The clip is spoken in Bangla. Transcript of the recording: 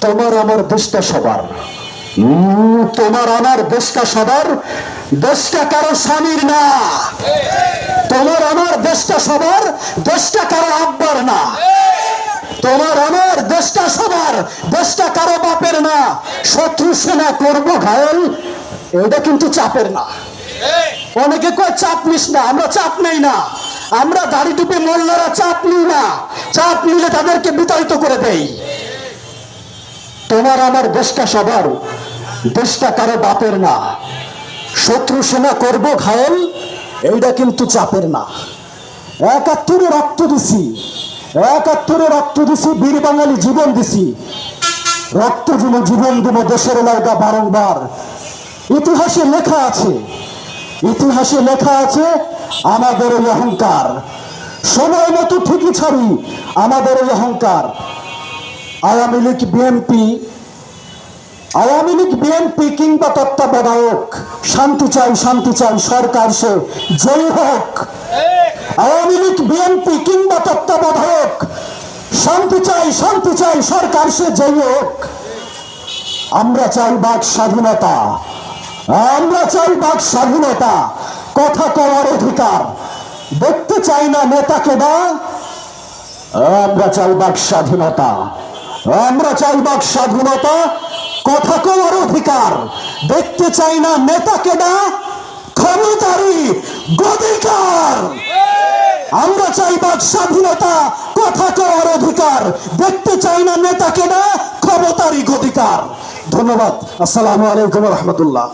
তোমার আমার দেশটা সবার। তোমার আমার দেশটা সবার। দেশটা কারও স্বামীর না। তোমার আমার দেশটা সবার। দেশটা কারও আব্বার না। তোমার আমার দেশটা সবার। দেশটা কারও বাপের না। শত্রু সেনা করব ঘায়ল, এটা কিন্তু চাপের না। অনেকে কয়, চাপ নিস না, আমরা চাপ নেই না। আমরা দাড়ি টুপি মোল্লারা চাপ নিই না। চাপ নিলে তাদেরকে বিতাড়িত করে দেই। তোমার আমার দেশটা সবার। দেশটা কারও বাপের না। শত্রু সেনা করব ঘায়ল, এইটা কিন্তু চাপের না। একাত্তরে রক্ত দিছি। একাত্তরে রক্ত দিছি, বীর বাঙালি জীবন দিছি। রক্ত দিব, জীবন দিব, দেশের লাইগা বারংবার। ইতিহাসে লেখা আছে, ইতিহাসে লেখা আছে, আমাদের অহংকার। সময় মতো ঠিকই ছাড়ি, আমাদের অহংকার। আওয়ামী লীগ বিএনপি, আওয়ামী লীগ বিএনপি কিংবা তত্ত্বাবধায়ক, শান্তি চাই শান্তি চাই, সরকার সে, জয় হোক। আওয়ামী লীগ বিএনপি কিংবা তত্ত্বাবধায়ক, শান্তি চাই শান্তি চাই, সরকার সে, জয় হোক। আমরা চাই বাক স্বাধীনতা, আমরা চাই বাক স্বাধীনতা, কথা কওয়ার অধিকার। দেখতে চাই না নেতাকে না, আমরা চাই বাক স্বাধীনতা। আমরা চাই বাক স্বাধীনতা, কথা কওয়ার অধিকার। দেখতে চাই না নেতাকে না ক্ষমতারই গদিকার আমরা চাই বাক স্বাধীনতা, কথা কওয়ার অধিকার। দেখতে চাই না নেতাকে না ক্ষমতারই গদিকার ধন্যবাদ। আসসালামু আলাইকুম রহমতুল্লাহ।